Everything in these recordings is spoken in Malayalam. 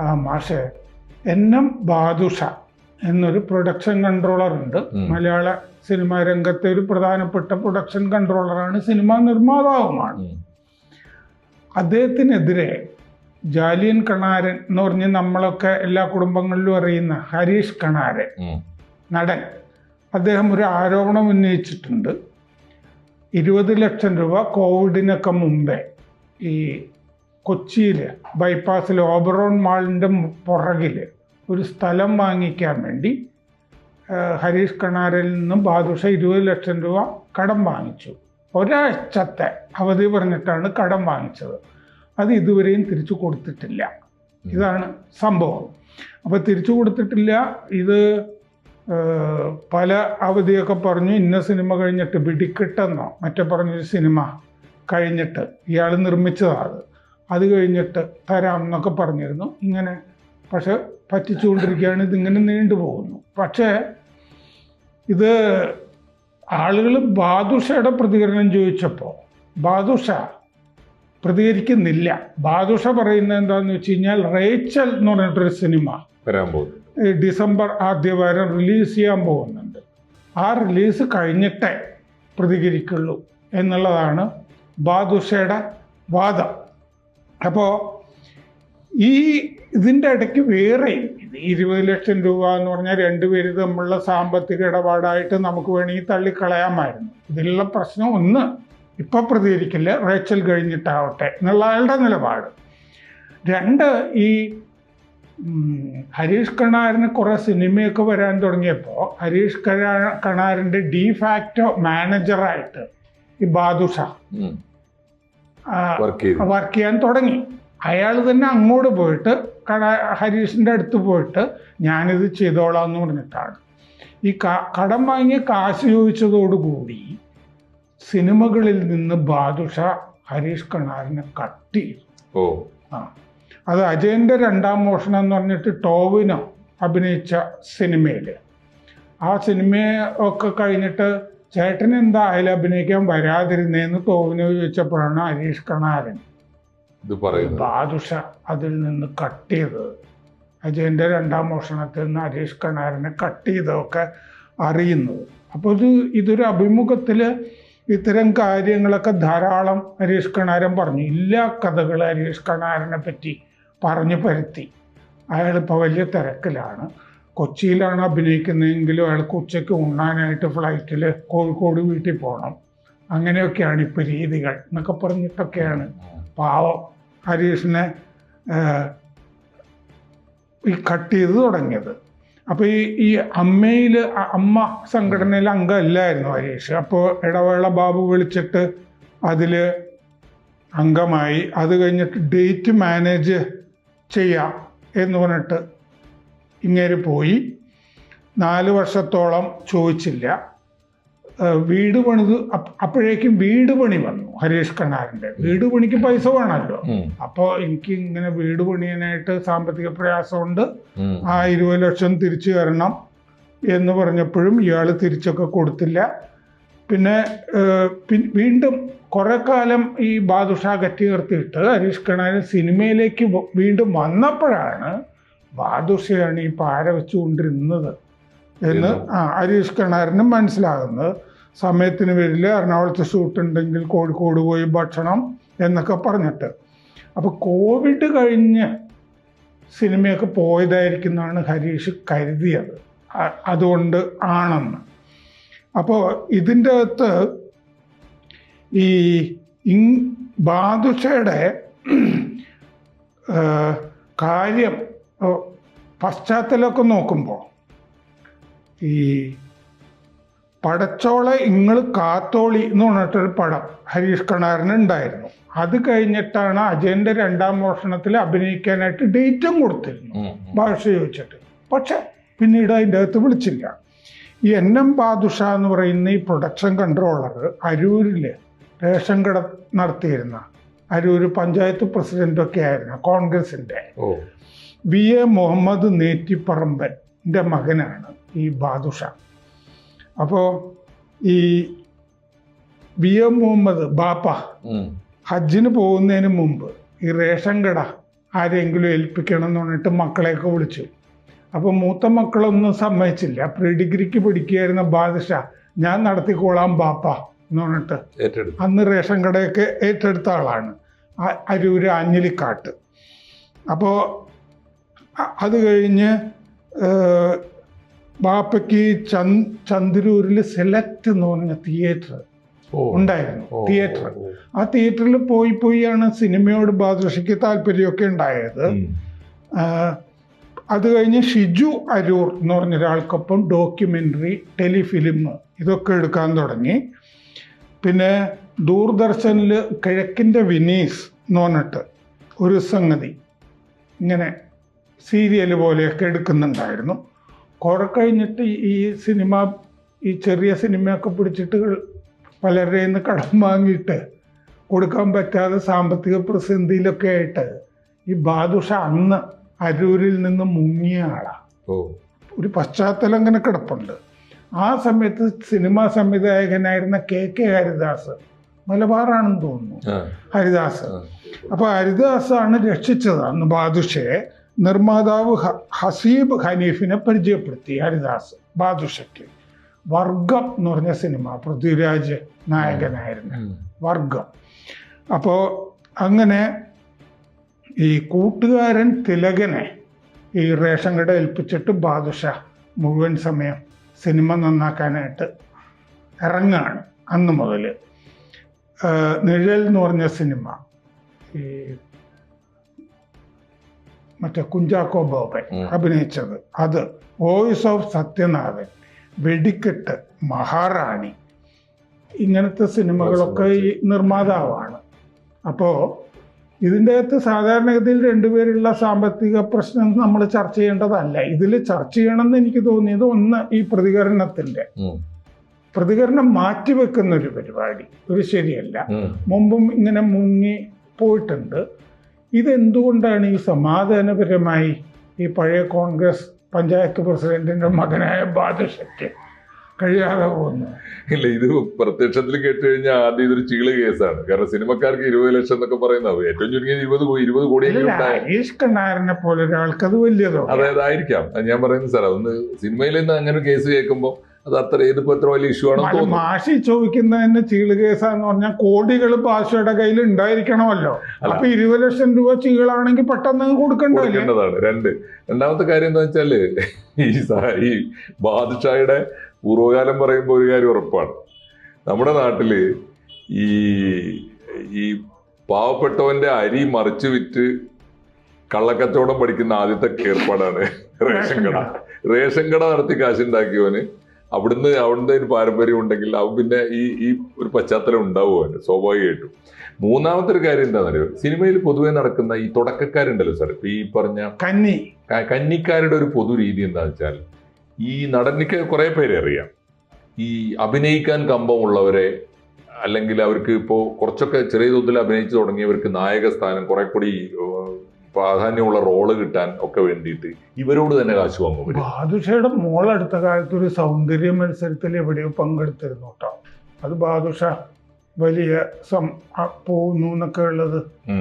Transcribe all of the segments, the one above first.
ആ മാഷെ എൻ എം ബാദുഷ എന്നൊരു പ്രൊഡക്ഷൻ കൺട്രോളർ ഉണ്ട്. മലയാള സിനിമാ രംഗത്തെ ഒരു പ്രധാനപ്പെട്ട പ്രൊഡക്ഷൻ കൺട്രോളറാണ് സിനിമാ നിർമ്മാതാവുമാണ്. അദ്ദേഹത്തിനെതിരെ ജാലിയൻ കണാരൻ എന്ന് പറഞ്ഞ് നമ്മളൊക്കെ എല്ലാ കുടുംബങ്ങളിലും അറിയുന്ന ഹരീഷ് കണാരൻ നടൻ അദ്ദേഹം ഒരു ആരോപണം ഉന്നയിച്ചിട്ടുണ്ട്. ഇരുപത് ലക്ഷം രൂപ കോവിഡിനൊക്കെ മുമ്പേ ഈ കൊച്ചിയിൽ ബൈപ്പാസിൽ ഓബറോൺ മാളിന്റെ പുറകിൽ ഒരു സ്ഥലം വാങ്ങിക്കാൻ വേണ്ടി ഹരീഷ് കണാരിൽ നിന്നും ബാദുഷ ഇരുപത് ലക്ഷം രൂപ കടം വാങ്ങിച്ചു. ഒരാഴ്ചത്തെ അവധി പറഞ്ഞിട്ടാണ് കടം വാങ്ങിച്ചത്. അത് ഇതുവരെയും തിരിച്ചു കൊടുത്തിട്ടില്ല. ഇതാണ് സംഭവം. അപ്പോൾ തിരിച്ചു കൊടുത്തിട്ടില്ല. ഇത് പല അവധിയൊക്കെ പറഞ്ഞു ഇന്ന സിനിമ കഴിഞ്ഞിട്ട് വെടിക്കെട്ടെന്നോ മറ്റേ പറഞ്ഞൊരു സിനിമ കഴിഞ്ഞിട്ട് ഇയാൾ നിർമ്മിച്ചതാണ് അത് കഴിഞ്ഞിട്ട് തരാം എന്നൊക്കെ പറഞ്ഞിരുന്നു. ഇങ്ങനെ പക്ഷെ പറ്റിച്ചുകൊണ്ടിരിക്കുകയാണ്. ഇതിങ്ങനെ നീണ്ടുപോകുന്നു പക്ഷേ ഇത് ആളുകൾ ബാദുഷയുടെ പ്രതികരണം ചോദിച്ചപ്പോൾ ബാദുഷ പ്രതികരിക്കുന്നില്ല. ബാദുഷ പറയുന്നത് എന്താണെന്ന് വെച്ച് കഴിഞ്ഞാൽ റേച്ചൽ എന്ന് പറഞ്ഞിട്ടൊരു സിനിമ വരാൻ പോകുന്നു ഡിസംബർ ആദ്യവാരം റിലീസ് ചെയ്യാൻ പോകുന്നുണ്ട്. ആ റിലീസ് കഴിഞ്ഞിട്ടേ പ്രതികരിക്കുള്ളൂ എന്നുള്ളതാണ് ബാദുഷയുടെ വാദം. അപ്പോൾ ഈ ഇതിന്റെ ഇടയ്ക്ക് വേറെ ഇരുപത് ലക്ഷം രൂപ എന്ന് പറഞ്ഞാൽ രണ്ടുപേര് തമ്മിലുള്ള സാമ്പത്തിക ഇടപാടായിട്ട് നമുക്ക് വേണമെങ്കിൽ തള്ളിക്കളയാമായിരുന്നു. ഇതിലുള്ള പ്രശ്നം ഒന്ന് ഇപ്പം പ്രതികരിക്കില്ല റേച്ചൽ കഴിഞ്ഞിട്ടാവട്ടെ എന്നുള്ള അയാളുടെ നിലപാട്. രണ്ട് ഈ ഹരീഷ് കണാറിന് കുറെ സിനിമയൊക്കെ വരാൻ തുടങ്ങിയപ്പോൾ ഹരീഷ് കണാ കണാറിന്റെ ഡി ഫാക്ടോ മാനേജറായിട്ട് ഈ ബാദുഷ വർക്ക് ചെയ്യാൻ തുടങ്ങി. അയാൾ തന്നെ അങ്ങോട്ട് പോയിട്ട് കട ഹരീഷിന്റെ അടുത്ത് പോയിട്ട് ഞാനിത് ചെയ്തോളാം എന്ന് പറഞ്ഞിട്ടാണ്. ഈ കടം വാങ്ങിയ കാശ് ചോദിച്ചതോടുകൂടി സിനിമകളിൽ നിന്ന് ബാദുഷ ഹരീഷ് കണാറിനെ കട്ട് ചെയ്തു. ഓ. ആ. അത് അജയന്റെ രണ്ടാം മോഷണം എന്ന് പറഞ്ഞിട്ട് ടോവിനോ അഭിനയിച്ച സിനിമയിൽ ആ സിനിമയൊക്കെ കഴിഞ്ഞിട്ട് ചേട്ടൻ എന്താ അതിൽ അഭിനയിക്കാൻ വരാതിരുന്നേന്ന് ടോവിനോ ചോദിച്ചപ്പോഴാണ് ഹരീഷ് കണാരൻ. ഇത് പറയുന്നത്. ബാദുഷ അതിൽ നിന്ന് കട്ട് ചെയ്തത് അജയന്റെ രണ്ടാം മോഷണത്തിൽ നിന്ന് ഹരീഷ് കണാരനെ കട്ട് ചെയ്തതൊക്കെ അറിയുന്നത്. അപ്പോൾ ഇത് ഇതൊരു അഭിമുഖത്തിൽ ഇത്തരം കാര്യങ്ങളൊക്കെ ധാരാളം ഹരീഷ് കണാരൻ പറഞ്ഞു. എല്ലാ കഥകൾ ഹരീഷ് കണാരനെ പറ്റി പറഞ്ഞു പരത്തി. അയാളിപ്പോൾ വലിയ തിരക്കിലാണ്. കൊച്ചിയിലാണ് അഭിനയിക്കുന്നതെങ്കിലും അയാൾക്ക് ഉച്ചയ്ക്ക് ഉണ്ണാനായിട്ട് ഫ്ലൈറ്റിൽ കോഴിക്കോട് വീട്ടിൽ പോകണം അങ്ങനെയൊക്കെയാണ് ഇപ്പോൾ രീതികൾ എന്നൊക്കെ പറഞ്ഞിട്ടൊക്കെയാണ്. പാവം ഹരീഷിനെ ഈ കട്ട് ചെയ്ത് തുടങ്ങിയത്. അപ്പോൾ ഈ ഈ അമ്മയിൽ അമ്മ സംഘടനയിൽ അംഗമല്ലായിരുന്നു ഹരീഷ്. അപ്പോൾ ഇടവേള ബാബു വിളിച്ചിട്ട് അതിൽ അംഗമായി. അത് കഴിഞ്ഞിട്ട് ഡേറ്റ് മാനേജ് ചെയ്യാം എന്ന് പറഞ്ഞിട്ട് ഇങ്ങേര് പോയി. നാല് വർഷത്തോളം ചോദിച്ചില്ല. വീട് പണിത് അപ്പോഴേക്കും വീട് പണി വന്നു ഹരീഷ് കണ്ണാരന്റെ വീട് പണിക്ക് പൈസ വേണമല്ലോ. അപ്പോൾ എനിക്ക് ഇങ്ങനെ വീട് പണിയാനായിട്ട് സാമ്പത്തിക പ്രയാസമുണ്ട്. ആ ഇരുപത് ലക്ഷം തിരിച്ചു തരണം എന്ന് പറഞ്ഞപ്പോഴും ഇയാൾ തിരിച്ചൊക്കെ കൊടുത്തില്ല. പിന്നെ വീണ്ടും കുറെ കാലം ഈ ബാദുഷ കറ്റി നിർത്തിയിട്ട് ഹരീഷ് കണാരൻ സിനിമയിലേക്ക് വീണ്ടും വന്നപ്പോഴാണ് ബാദുഷയാണ് ഈ പാര വെച്ചുകൊണ്ടിരുന്നത് എന്ന് ആ ഹരീഷ് കണാരനും മനസ്സിലാകുന്നത്. സമയത്തിന് വരില്ല എറണാകുളത്ത് ഷൂട്ട് ഉണ്ടെങ്കിൽ കോഴിക്കോട് പോയി ഭക്ഷണം എന്നൊക്കെ പറഞ്ഞിട്ട്. അപ്പോൾ കോവിഡ് കഴിഞ്ഞ് സിനിമയൊക്കെ പോയതായിരിക്കും എന്നാണ് ഹരീഷ് കരുതിയത്. അതുകൊണ്ട് ആണെന്ന്. അപ്പോൾ ഇതിന്റെ അകത്ത് ഈ ഇങ് ബാദുഷയുടെ കാര്യം പശ്ചാത്തലമൊക്കെ നോക്കുമ്പോൾ ഈ പടച്ചോളെ ഇങ്ങൾ കാത്തോളി എന്ന് പറഞ്ഞിട്ടൊരു പടം ഹരീഷ് കണാറിന് ഉണ്ടായിരുന്നു. അത് കഴിഞ്ഞിട്ടാണ് അജയന്റെ രണ്ടാം മോഷണത്തിൽ അഭിനയിക്കാനായിട്ട് ഡേറ്റും കൊടുത്തിരുന്നു. ഭാഷ ചോദിച്ചിട്ട്. പക്ഷെ പിന്നീട് അതിന്റെ അകത്ത് വിളിച്ചില്ല. ഈ എൻ എം ബാദുഷ എന്ന് പറയുന്ന ഈ പ്രൊഡക്ഷൻ കൺട്രോളർ അരൂരിൽ റേഷൻ കട നടത്തിയിരുന്ന അരൂർ പഞ്ചായത്ത് പ്രസിഡന്റൊക്കെ ആയിരുന്നു കോൺഗ്രസിന്റെ വി എ മുഹമ്മദ് നേറ്റിപ്പറമ്പന്റെ മകനാണ് ഈ ബാദുഷ. അപ്പോൾ ഈ വി എ മുഹമ്മദ് ബാപ്പ ഹജ്ജിന് പോകുന്നതിന് മുമ്പ് ഈ റേഷൻ കട ആരെങ്കിലും ഏൽപ്പിക്കണം എന്ന് പറഞ്ഞിട്ട് മക്കളെയൊക്കെ വിളിച്ചു. അപ്പോൾ മൂത്ത മക്കളൊന്നും സമ്മതിച്ചില്ല. പ്രീ ഡിഗ്രിക്ക് പഠിക്കുകയായിരുന്ന ബാദുഷ ഞാൻ നടത്തിക്കോളാം ബാപ്പ എന്ന് പറഞ്ഞിട്ട് അന്ന് റേഷൻ കടയൊക്കെ ഏറ്റെടുത്ത ആളാണ്. അരൂര് ആഞ്ഞിലിക്കാട്ട്. അപ്പോൾ അത് കഴിഞ്ഞ് ബാപ്പയ്ക്ക് ചന്ദ് ചന്ദ്രൂരിൽ സെലക്ട് എന്ന് പറഞ്ഞ തിയേറ്റർ ഉണ്ടായിരുന്നു തിയേറ്റർ. ആ തിയേറ്ററിൽ പോയി പോയിയാണ് സിനിമയോട് ബാദുഷയ്ക്ക് താല്പര്യമൊക്കെ ഉണ്ടായത്. അത് കഴിഞ്ഞ് ഷിജു അരൂർ എന്ന് പറഞ്ഞ ഒരാൾക്കൊപ്പം ഡോക്യുമെന്ററി ടെലിഫിലിം ഇതൊക്കെ എടുക്കാൻ തുടങ്ങി പിന്നെ ദൂരദർശനിൽ കിഴക്കിന്റെ വിനീസ് എന്ന് പറഞ്ഞിട്ട് ഒരു സംഗതി ഇങ്ങനെ സീരിയൽ പോലെയൊക്കെ എടുക്കുന്നുണ്ടായിരുന്നു. കുറെ കഴിഞ്ഞിട്ട് ഈ സിനിമ ഈ ചെറിയ സിനിമയൊക്കെ പിടിച്ചിട്ട് പലരുടെ നിന്ന് കടം വാങ്ങിയിട്ട് കൊടുക്കാൻ പറ്റാതെ സാമ്പത്തിക പ്രതിസന്ധിയിലൊക്കെ ആയിട്ട് ഈ ബാദുഷ അന്ന് അരൂരിൽ നിന്ന് മുങ്ങിയ ആളാണ് ഓ. ഒരു പശ്ചാത്തലം അങ്ങനെ കിടപ്പുണ്ട്. ആ സമയത്ത് സിനിമാ സംവിധായകനായിരുന്ന കെ കെ ഹരിദാസ് മലബാറാണെന്ന് തോന്നുന്നു. ഹരിദാസ്. അപ്പോൾ ഹരിദാസാണ് രക്ഷിച്ചത് അന്ന് ബാദുഷയെ. നിർമ്മാതാവ് ഹസീബ് ഹനീഫിനെ പരിചയപ്പെടുത്തി ഹരിദാസ് ബാദുഷയ്ക്ക്. വർഗം എന്ന് പറഞ്ഞ സിനിമ പൃഥ്വിരാജ് നായകനായിരുന്നു. വർഗം അപ്പോൾ അങ്ങനെ ഈ കൂട്ടുകാരൻ തിലകനെ ഈ റേഷൻ കട ഏൽപ്പിച്ചിട്ട് ബാദുഷ മുഴുവൻ സമയം സിനിമ നന്നാക്കാനായിട്ട് ഇറങ്ങാണ് അന്ന് മുതൽ നിഴൽ എന്ന് പറഞ്ഞ സിനിമ ഈ മറ്റേ കുഞ്ചാക്കോ ബോബൻ അഭിനയിച്ചത്. അത് വോയിസ് ഓഫ് സത്യനാഥൻ വെടിക്കെട്ട് മഹാറാണി ഇങ്ങനത്തെ സിനിമകളൊക്കെ ഈ നിർമ്മാതാവാണ്. അപ്പോൾ ഇതിന്റെ അകത്ത് സാധാരണഗതിയിൽ രണ്ടുപേരുള്ള സാമ്പത്തിക പ്രശ്നം നമ്മൾ ചർച്ച ചെയ്യേണ്ടതല്ല. ഇതിൽ ചർച്ച ചെയ്യണമെന്ന് എനിക്ക് തോന്നിയത് ഒന്ന് ഈ പ്രതികരണത്തിന്റെ. പ്രതികരണം മാറ്റിവെക്കുന്ന ഒരു പരിപാടി. ഒരു ശരിയല്ല. മുമ്പും ഇങ്ങനെ മുങ്ങി പോയിട്ടുണ്ട്. ഇതെന്തുകൊണ്ടാണ് ഈ സമാധാനപരമായി ഈ പഴയ കോൺഗ്രസ് പഞ്ചായത്ത് പ്രസിഡന്റിന്റെ മകനായ ബാദുഷയ്ക്ക് കഴിയാതെ പോകുന്നത്? ഇല്ല ഇത് പ്രത്യക്ഷത്തിൽ കേട്ട് കഴിഞ്ഞാൽ ആദ്യം ഇതൊരു ചീൾ കേസാണ്. കാരണം സിനിമക്കാർക്ക് ഇരുപത് ലക്ഷം എന്നൊക്കെ പറയുന്നത്. ഏറ്റവും ചുരുങ്ങിയത് ഇരുപത് ഇരുപത് കോടിയെങ്കിലും ഹരീഷ് കണ്ണാരനെ പോലെ ഒരാൾക്ക് അത് വലിയതോ? അതായത് ആയിരിക്കാം. ഞാൻ പറയുന്നത് സാർ അതൊന്ന് സിനിമയിൽ നിന്ന് അങ്ങനെ കേസ് കേൾക്കുമ്പോൾ അത് അത്ര ഇതിപ്പോ വലിയ ഇഷ്യൂ ആണ് മാഷി ചോദിക്കുന്നതിന് ചീൾ കേസാന്ന് പറഞ്ഞാൽ കോടികൾ ഭാഷയുടെ കയ്യിൽ ഉണ്ടായിരിക്കണമല്ലോ. അപ്പൊ ഇരുപത് ലക്ഷം രൂപ ചീളാണെങ്കിൽ പെട്ടെന്ന് കൊടുക്കേണ്ടതാണ്. രണ്ട്. രണ്ടാമത്തെ കാര്യം എന്താ വെച്ചാൽ ഈ ഈ ബാദുഷായുടെ പൂർവകാലം പറയുമ്പോൾ ഒരു കാര്യം ഉറപ്പാണ്. നമ്മുടെ നാട്ടിൽ ഈ ഈ പാവപ്പെട്ടവന്റെ അരി മറിച്ചു വിറ്റ് കള്ളക്കച്ചവടം പഠിക്കുന്ന ആദ്യത്തെ ഏർപ്പാടാണ് റേഷൻ കട. റേഷൻ കട നടത്തി കാശുണ്ടാക്കിയവന് അവിടുന്ന് അവിടുന്ന് ഒരു പാരമ്പര്യം ഉണ്ടെങ്കിൽ അവൻ പിന്നെ ഈ ഈ ഒരു പശ്ചാത്തലം ഉണ്ടാവുക അവന് സ്വാഭാവികമായിട്ടും. മൂന്നാമത്തെ ഒരു കാര്യം എന്താണെന്നറിയോ? സിനിമയിൽ പൊതുവെ നടക്കുന്ന ഈ തുടക്കക്കാരുണ്ടല്ലോ സാർ. ഇപ്പൊ ഈ പറഞ്ഞ കന്നി. കന്നിക്കാരുടെ ഒരു പൊതു രീതി എന്താണെന്ന് വെച്ചാൽ ഈ നടനിക്ക് കുറെ പേരെ അറിയാം. ഈ അഭിനയിക്കാൻ കമ്പമുള്ളവരെ അല്ലെങ്കിൽ അവർക്ക് ഇപ്പോൾ കുറച്ചൊക്കെ ചെറിയ തോതിൽ അഭിനയിച്ചു തുടങ്ങിയവർക്ക് നായക സ്ഥാനം കുറെ കൂടി പ്രാധാന്യമുള്ള റോൾ കിട്ടാൻ ഒക്കെ വേണ്ടിയിട്ട് ഇവരോട് തന്നെ കാശ് വാങ്ങും ബാദുഷയുടെ മോൾ അടുത്ത കാലത്ത് ഒരു സൗന്ദര്യ മത്സരത്തിൽ എവിടെയോ പങ്കെടുത്തിരുന്നു കേട്ടോ. അത് ബാദുഷ വലിയ സം പോകുന്നു എന്നൊക്കെ ഉള്ളത്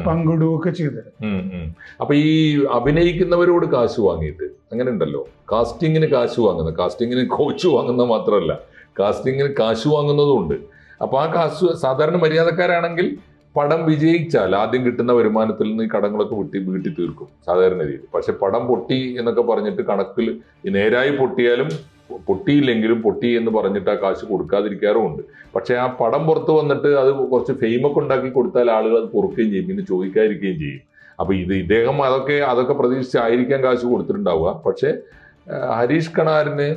പങ്കിടുകയൊക്കെ ചെയ്തിരുന്നു. ഉം. അപ്പൊ ഈ അഭിനയിക്കുന്നവരോട് കാശ് വാങ്ങിയിട്ട് അങ്ങനെ ഉണ്ടല്ലോ. കാസ്റ്റിങ്ങിന് കാശ് വാങ്ങുന്ന കാസ്റ്റിങ്ങിന് കോച്ച് വാങ്ങുന്ന മാത്രമല്ല കാസ്റ്റിങ്ങിന് കാശ് വാങ്ങുന്നതും ഉണ്ട്. അപ്പൊ ആ കാശ് സാധാരണ മര്യാദക്കാരാണെങ്കിൽ പടം വിജയിച്ചാൽ ആദ്യം കിട്ടുന്ന വരുമാനത്തിൽ നിന്ന് ഈ കടങ്ങളൊക്കെ വിട്ടി വീട്ടി തീർക്കും സാധാരണ രീതിയിൽ. പക്ഷെ പടം പൊട്ടി എന്നൊക്കെ പറഞ്ഞിട്ട് കണക്കിൽ നേരായി പൊട്ടിയാലും പൊട്ടിയില്ലെങ്കിലും പൊട്ടി എന്ന് പറഞ്ഞിട്ട് ആ കാശ് കൊടുക്കാതിരിക്കാറുമുണ്ട്. പക്ഷെ ആ പടം പുറത്ത് വന്നിട്ട് അത് കുറച്ച് ഫെയിമൊക്കെ ഉണ്ടാക്കി കൊടുത്താൽ ആളുകൾ അത് പൊറുക്കുകയും ചെയ്യും പിന്നെ ചോദിക്കാതിരിക്കുകയും ചെയ്യും. അപ്പൊ ഇത് ഇദ്ദേഹം അതൊക്കെ അതൊക്കെ പ്രതീക്ഷിച്ചായിരിക്കാൻ കാശ് കൊടുത്തിട്ടുണ്ടാവുക. പക്ഷെ ഹരീഷ് കണാറിന്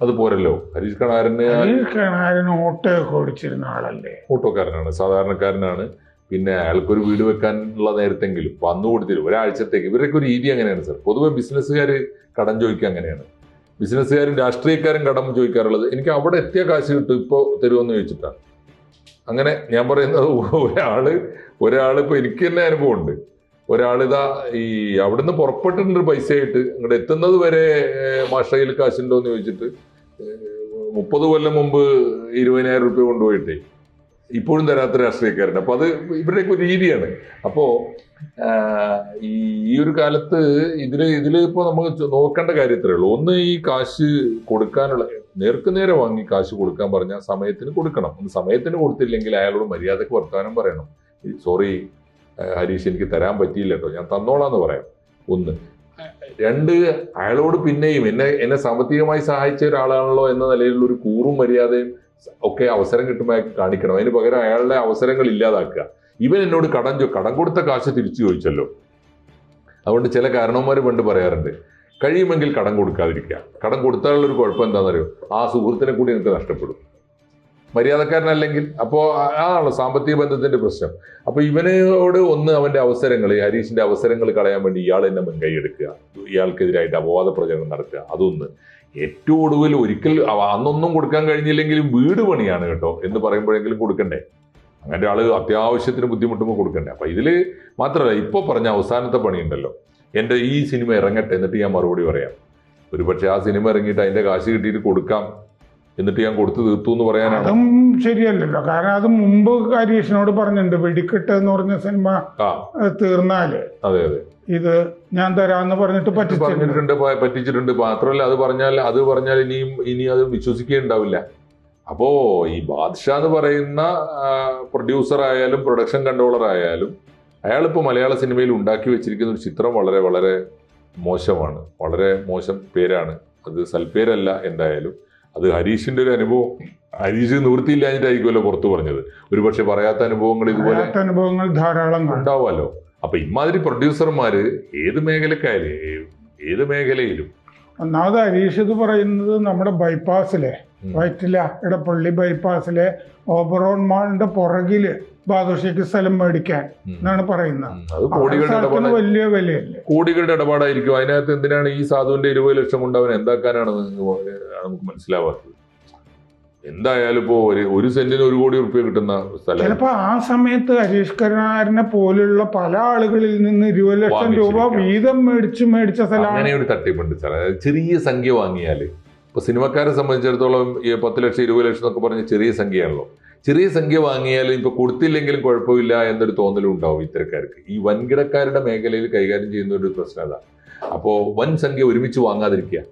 അത് പോരല്ലോ ഹരീഷ് കണാറിന് കണാരന് ഓട്ടോ ഓടിച്ചിരുന്ന ആളല്ലേ? ഓട്ടോക്കാരനാണ് സാധാരണക്കാരനാണ്. പിന്നെ അയാൾക്കൊരു വീട് വെക്കാനുള്ള നേരത്തെങ്കിലും വന്നു കൊടുത്തിരും ഒരാഴ്ചത്തേക്ക്. ഇവരൊക്കെ ഒരു രീതി അങ്ങനെയാണ് സർ. പൊതുവെ ബിസിനസ്സുകാർ കടം ചോദിക്കുക അങ്ങനെയാണ്. ബിസിനസ്സുകാരും രാഷ്ട്രീയക്കാരും കടം ചോദിക്കാറുള്ളത്. എനിക്ക് അവിടെ എത്തിയ കാശ് കിട്ടും ഇപ്പോൾ തരുമെന്ന് ചോദിച്ചിട്ടാണ് അങ്ങനെ ഞാൻ പറയുന്നത് ഒരാൾ ഒരാൾ ഇപ്പോൾ എനിക്ക് തന്നെ അനുഭവമുണ്ട്. ഒരാളിതാ ഈ അവിടുന്ന് പുറപ്പെട്ടിട്ടുണ്ട് പൈസയായിട്ട്. അങ്ങോട്ട് എത്തുന്നത് വരെ മാഷയിൽ കാശുണ്ടോ എന്ന് ചോദിച്ചിട്ട് മുപ്പത് കൊല്ലം മുമ്പ് ഇരുപതിനായിരം റുപ്യ കൊണ്ടുപോയിട്ടേ. ഇപ്പോഴും തരാത്ത രാഷ്ട്രീയക്കാരുണ്ട് അപ്പോൾ അത് ഇവരുടെയൊക്കെ ഒരു രീതിയാണ്. അപ്പോൾ ഈ ഒരു കാലത്ത് ഇതിൽ ഇതിൽ ഇപ്പൊ നമ്മൾ നോക്കേണ്ട നോക്കേണ്ട കാര്യത്രേ ഉള്ളൂ. ഒന്ന് ഈ കാശ് കൊടുക്കാനുള്ള നേർക്ക് നേരെ വാങ്ങി കാശ് കൊടുക്കാൻ പറഞ്ഞാൽ സമയത്തിന് കൊടുക്കണം. ഒന്ന് സമയത്തിന് കൊടുത്തില്ലെങ്കിൽ അയാളോട് മര്യാദയ്ക്ക് വർത്താനം പറയണം. സോറി ഹരീഷ് എനിക്ക് തരാൻ പറ്റിയില്ല കേട്ടോ ഞാൻ തന്നോളാന്ന് പറയാം. ഒന്ന്. രണ്ട് അയാളോട് പിന്നെയും എന്നെ എന്നെ സാമ്പത്തികമായി സഹായിച്ച ഒരാളാണല്ലോ എന്ന നിലയിലുള്ള ഒരു കൂറും മര്യാദയും ഒക്കെ അവസരം കിട്ടുമ്പോൾ കാണിക്കണം. അതിന് പകരം അയാളുടെ അവസരങ്ങൾ ഇല്ലാതാക്കുക. ഇവൻ എന്നോട് കടം ചോ- കടം കൊടുത്ത കാശ് തിരിച്ചു ചോദിച്ചല്ലോ. അതുകൊണ്ട് ചില കാരണവന്മാർ പണ്ട് പറയാറുണ്ട് കഴിയുമെങ്കിൽ കടം കൊടുക്കാതിരിക്കുക. കടം കൊടുത്താലുള്ളൊരു കുഴപ്പം എന്താണെന്നറിയോ? ആ സുഹൃത്തിനെ കൂടി നിങ്ങൾക്ക് നഷ്ടപ്പെടും. മര്യാദക്കാരനല്ലെങ്കിൽ അപ്പോൾ അതാണല്ലോ സാമ്പത്തിക ബന്ധത്തിന്റെ പ്രശ്നം. അപ്പോൾ ഇവനോട് ഒന്ന് അവന്റെ അവസരങ്ങൾ ഹരീഷിന്റെ അവസരങ്ങൾ കളയാൻ വേണ്ടി ഇയാൾ എന്നെ മുൻകൈ എടുക്കുക. ഇയാൾക്കെതിരായിട്ട് അപവാദ പ്രചരണം നടത്തുക. അതൊന്ന്. ഏറ്റവും ഒടുവിൽ ഒരിക്കൽ അന്നൊന്നും കൊടുക്കാൻ കഴിഞ്ഞില്ലെങ്കിലും വീട് പണിയാണ് കേട്ടോ എന്ന് പറയുമ്പോഴെങ്കിലും കൊടുക്കണ്ടേ? അങ്ങനെ ആൾ അത്യാവശ്യത്തിന് ബുദ്ധിമുട്ടുമ്പോൾ കൊടുക്കണ്ടേ? അപ്പൊ ഇതിൽ മാത്രമല്ല ഇപ്പൊ പറഞ്ഞ അവസാനത്തെ പണിയുണ്ടല്ലോ. എന്റെ ഈ സിനിമ ഇറങ്ങട്ടെ എന്നിട്ട് ഞാൻ മറുപടി പറയാം. ഒരു പക്ഷെ ആ സിനിമ ഇറങ്ങിയിട്ട് അതിന്റെ കാശ് കിട്ടിയിട്ട് കൊടുക്കാം എന്നിട്ട് ഞാൻ കൊടുത്തു തീർത്തു എന്ന് പറയാനാണ്? അതും ശരിയല്ലല്ലോ. കാരണം അത് മുമ്പ് ഹരീഷിനോട് പറഞ്ഞിട്ടുണ്ട് വെടിക്കെട്ട് എന്ന് പറഞ്ഞ സിനിമ തീർന്നാൽ. അതെ അതെ. ഇത് ഞാൻ തരാന്ന് പറഞ്ഞിട്ട് പറ്റിച്ചിട്ടുണ്ട് പറ്റിച്ചിട്ടുണ്ട്. മാത്രമല്ല അത് പറഞ്ഞാൽ അത് പറഞ്ഞാൽ ഇനിയും ഇനി അത് വിശ്വസിക്കുകയുണ്ടാവില്ല അപ്പോ ഈ ബാദ്ഷാ എന്ന് പറയുന്ന പ്രൊഡ്യൂസർ ആയാലും പ്രൊഡക്ഷൻ കൺട്രോളർ ആയാലും അയാളിപ്പോ മലയാള സിനിമയിൽ ഉണ്ടാക്കി വെച്ചിരിക്കുന്ന ഒരു ചിത്രം വളരെ വളരെ മോശമാണ്. വളരെ മോശം പേരാണ്. അത് സൽപ്പേരല്ല എന്തായാലും. അത് ഹരീഷിന്റെ ഒരു അനുഭവം. ഹരീഷ് നിവൃത്തിയില്ലാഞ്ഞിട്ടായിരിക്കുമല്ലോ പുറത്തു പറഞ്ഞത്. ഒരുപക്ഷെ പറയാത്ത അനുഭവങ്ങൾ ഇതുപോലെ അനുഭവങ്ങൾ ധാരാളം ഉണ്ടാവുമല്ലോ അപ്പൊ ഇമാതിരി പ്രൊഡ്യൂസർമാര് ഏത് മേഖലക്കായാലും ഏത് മേഖലയിലും. ഒന്നാമത് ഹരീഷ് ഇത് പറയുന്നത് നമ്മുടെ ബൈപ്പാസിലെ വയറ്റില ഇടപ്പള്ളി ബൈപ്പാസിലെ ഓബറോൺ മാളിന്റെ പുറകിൽ ബാദുഷയ്ക്ക് സ്ഥലം മേടിക്കാൻ എന്നാണ് പറയുന്നത്. വലിയ വിലയല്ലേ? കോടികളുടെ ഇടപാടായിരിക്കും. അതിനകത്ത് എന്തിനാണ് ഈ സാധുവിന്റെ ഇരുപത് ലക്ഷം കൊണ്ട് അവൻ എന്താക്കാനാണ് നിങ്ങൾക്ക് നമുക്ക് മനസ്സിലാവാത്തത്? എന്തായാലും ഇപ്പോ ഒരു ഒരു സെന്റിന് ഒരു കോടി റുപ്യ കിട്ടുന്ന സ്ഥലം. ചിലപ്പോ ആ സമയത്ത് ഹരീഷ് കരുണാകരനെ പോലുള്ള പല ആളുകളിൽ നിന്ന് ഇരുപത് ലക്ഷം രൂപ വീതം മേടിച്ച് മേടിച്ച അങ്ങനെ സ്ഥലമാണ് ഒരു തട്ടിപ്പുണ്ട് സ്ഥലം അതായത് ചെറിയ സംഖ്യ വാങ്ങിയാൽ ഇപ്പൊ സിനിമക്കാരെ സംബന്ധിച്ചിടത്തോളം ഈ പത്ത് ലക്ഷം ഇരുപത് ലക്ഷം എന്നൊക്കെ പറഞ്ഞ ചെറിയ സംഖ്യയാണല്ലോ. ചെറിയ സംഖ്യ വാങ്ങിയാലും ഇപ്പൊ കൊടുത്തില്ലെങ്കിലും കുഴപ്പമില്ല എന്നൊരു തോന്നലും ഉണ്ടാവും ഇത്തരക്കാർക്ക്. ഈ വൻകിടക്കാരുടെ മേഖലയിൽ കൈകാര്യം ചെയ്യുന്ന ഒരു പ്രശ്നം അതാ. അപ്പോ വൻ സംഖ്യ ഒരുമിച്ച് വാങ്ങാതിരിക്കുക.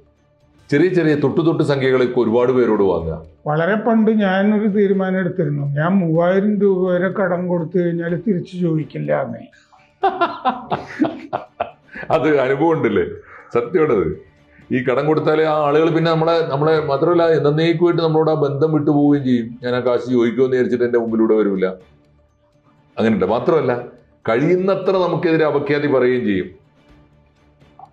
ചെറിയ ചെറിയ തൊട്ടു തൊട്ട് സംഖ്യകളൊക്കെ ഒരുപാട് പേരോട് വാങ്ങുക. വളരെ പണ്ട് ഞാനൊരു തീരുമാനം എടുത്തിരുന്നു. ഞാൻ മൂവായിരം രൂപ വരെ കടം കൊടുത്തു കഴിഞ്ഞാൽ തിരിച്ചു ചോദിക്കില്ല എന്നേ അത് അനുഭവം ഉണ്ടല്ലേ? സത്യമാണത്. ഈ കടം കൊടുത്താൽ ആ ആളുകൾ പിന്നെ നമ്മളെ നമ്മളെ മാത്രമല്ല എന്നേക്കുമായിട്ട് നമ്മളോട് ആ ബന്ധം വിട്ടു പോവുകയും ചെയ്യും. ഞാൻ ആ കാശ് ചോദിക്കുമെന്ന് വിചാരിച്ചിട്ട് എന്റെ മുമ്പിലൂടെ വരില്ല. അങ്ങനെയുണ്ട് മാത്രമല്ല കഴിയുന്നത്ര നമുക്കെതിരെ അപഖ്യാതി പറയുകയും ചെയ്യും.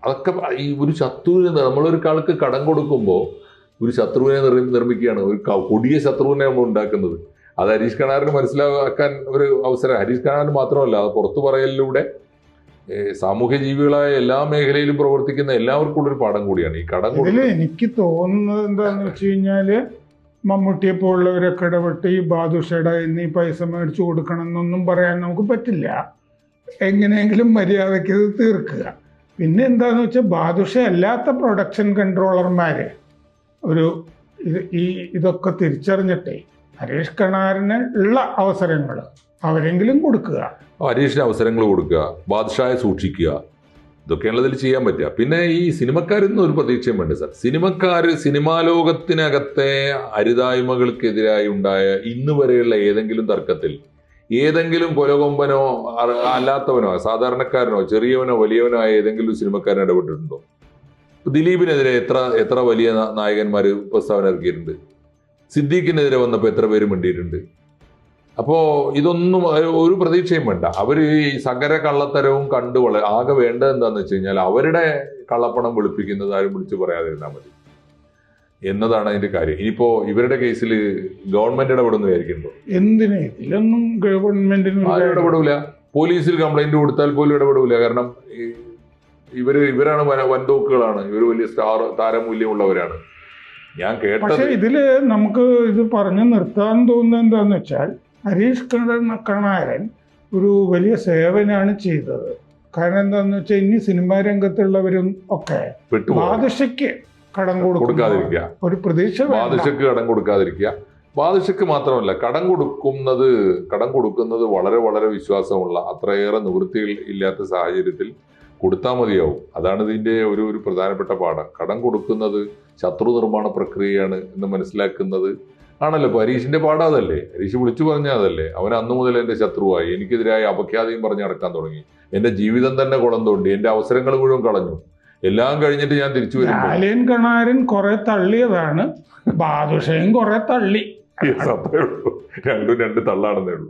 അതൊക്കെ ഈ ഒരു ശത്രുവിന് നമ്മളൊരാൾക്ക് കടം കൊടുക്കുമ്പോൾ ഒരു ശത്രുവിനെ നിർ- നിർമ്മിക്കുകയാണ്. ഒരു കൊടിയ ശത്രുവിനെ നമ്മൾ ഉണ്ടാക്കുന്നത്. അത് ഹരീഷ് കണാറിന് മനസ്സിലാക്കാൻ ഒരു അവസരം. ഹരീഷ് കണാറിന് മാത്രമല്ല അത് പുറത്തു പറയലിലൂടെ സാമൂഹ്യ ജീവികളായ എല്ലാ മേഖലയിലും പ്രവർത്തിക്കുന്ന എല്ലാവർക്കും ഉള്ളൊരു പാഠം കൂടിയാണ്. ഈ കടം ഇതിൽ എനിക്ക് തോന്നുന്നത് എന്താന്ന് വെച്ച് കഴിഞ്ഞാൽ മമ്മൂട്ടിയെ പോലുള്ളവരൊക്കെ ഇടപെട്ട് ഈ ബാദുഷയുടെ എന്നീ പൈസ മേടിച്ചു കൊടുക്കണം എന്നൊന്നും പറയാൻ നമുക്ക് പറ്റില്ല. എങ്ങനെയെങ്കിലും മര്യാദയ്ക്ക് ഇത് തീർക്കുക. പിന്നെ എന്താന്ന് വെച്ചാൽ ബാദുഷ അല്ലാത്ത പ്രൊഡക്ഷൻ കൺട്രോളർമാർ ഒരു ഇത് ഈ ഇതൊക്കെ തിരിച്ചറിഞ്ഞിട്ടേ ഹരീഷ് കണാറിന് ഉള്ള അവസരങ്ങൾ അവരെങ്കിലും കൊടുക്കുക. ഹരീഷിന് അവസരങ്ങൾ കൊടുക്കുക ബാദുഷായെ സൂക്ഷിക്കുക ഇതൊക്കെയാണ് ഇതിൽ ചെയ്യാൻ പറ്റുക. പിന്നെ ഈ സിനിമക്കാരിന്ന് ഒരു പ്രതീക്ഷയും വേണ്ട സാർ. സിനിമക്കാർ സിനിമാ ലോകത്തിനകത്തെ അരുതായ്മകൾക്കെതിരായി ഉണ്ടായ ഇന്ന് വരെയുള്ള ഏതെങ്കിലും തർക്കത്തിൽ ഏതെങ്കിലും കൊലകൊമ്പനോ അല്ലാത്തവനോ സാധാരണക്കാരനോ ചെറിയവനോ വലിയവനോ ആയ ഏതെങ്കിലും സിനിമക്കാരൻ ഇടപെട്ടിട്ടുണ്ടോ? ദിലീപിനെതിരെ എത്ര എത്ര വലിയ നായകന്മാർ പ്രസ്താവന ഇറക്കിയിട്ടുണ്ട്? സിദ്ദീഖിനെതിരെ വന്നപ്പോൾ എത്ര പേര് മിണ്ടിയിട്ടുണ്ട്? അപ്പോൾ ഇതൊന്നും ഒരു- പ്രതീക്ഷയും വേണ്ട. അവർ ഈ സകര കള്ളത്തരവും കണ്ടു ആകെ വേണ്ടത് എന്താണെന്ന് വെച്ച് കഴിഞ്ഞാൽ അവരുടെ കള്ളപ്പണം വെളുപ്പിക്കുന്നത് ആരും വിളിച്ചു പറയാതിരുന്നാൽ മതി. എന്നതാണ് അതിന്റെ കാര്യം. ഇനിയിപ്പോ ഇവരുടെ കേസിൽ ഗവൺമെന്റ് ഇടപെടുന്നു വിചാരിക്കുന്നുണ്ടോ? എന്തിനെ? ഇതിലൊന്നും ഗവൺമെന്റിന് ആരും ഇടപെടൂല. പോലീസിൽ കംപ്ലൈന്റ് കൊടുത്താൽ പോലും ഇടപെടൂല. കാരണം ഇവർ ഇവരാണ് വൻതോക്കുകളാണ്. ഇവർ വലിയ സ്റ്റാർ താരമൂല്യമുള്ളവരാണ്. ഞാൻ കേട്ടത് പക്ഷേ ഇതിൽ നമുക്ക് ഇത് പറഞ്ഞു നിർത്താൻ തോന്നുന്നത് എന്താന്ന് വെച്ചാൽ ഹരീഷ് കണ- കണാരൻ ഒരു വലിയ സേവനാണ് ചെയ്തത്. കാരണം എന്താന്ന് വെച്ചാൽ ഇനി സിനിമാ രംഗത്തുള്ളവരും ഒക്കെ ബാദുഷയ്ക്ക് കടം കൊടുക്കാതിരിക്കുക. ഒരു പ്രതീക്ഷ ബാധിച്ചക്ക് കടം കൊടുക്കാതിരിക്കുക. ബാധിച്ചക്ക് മാത്രമല്ല കടം കൊടുക്കുന്നത് കടം കൊടുക്കുന്നത് വളരെ വളരെ വിശ്വാസമുള്ള അത്രയേറെ നിവൃത്തികൾ ഇല്ലാത്ത സാഹചര്യത്തിൽ കൊടുത്താൽ മതിയാവും. അതാണ് ഇതിന്റെ ഒരു ഒരു പ്രധാനപ്പെട്ട പാഠം. കടം കൊടുക്കുന്നത് ശത്രു നിർമ്മാണ പ്രക്രിയയാണ് എന്ന് മനസ്സിലാക്കുന്നത് ആണല്ലോ. ഇപ്പൊ ഹരീഷിന്റെ പാഠം അതല്ലേ? ഹരീഷ് വിളിച്ചു പറഞ്ഞ അതല്ലേ? അവൻ അന്നു മുതൽ എന്റെ ശത്രുവായി. എനിക്കെതിരായ അപഖ്യാതിയും പറഞ്ഞ് നടക്കാൻ തുടങ്ങി. എന്റെ ജീവിതം തന്നെ കുളം തോണ്ടി എന്റെ അവസരങ്ങൾ മുഴുവൻ കളഞ്ഞു. എല്ലാം കഴിഞ്ഞിട്ട് ഞാൻ തിരിച്ചു വരും ലാലിയൻ കണാരൻ കുറെ തള്ളിയതാണ്. ബാദുഷയും കുറെ തള്ളി. രണ്ടും രണ്ട് തള്ളാണെന്നേ ഉള്ളൂ.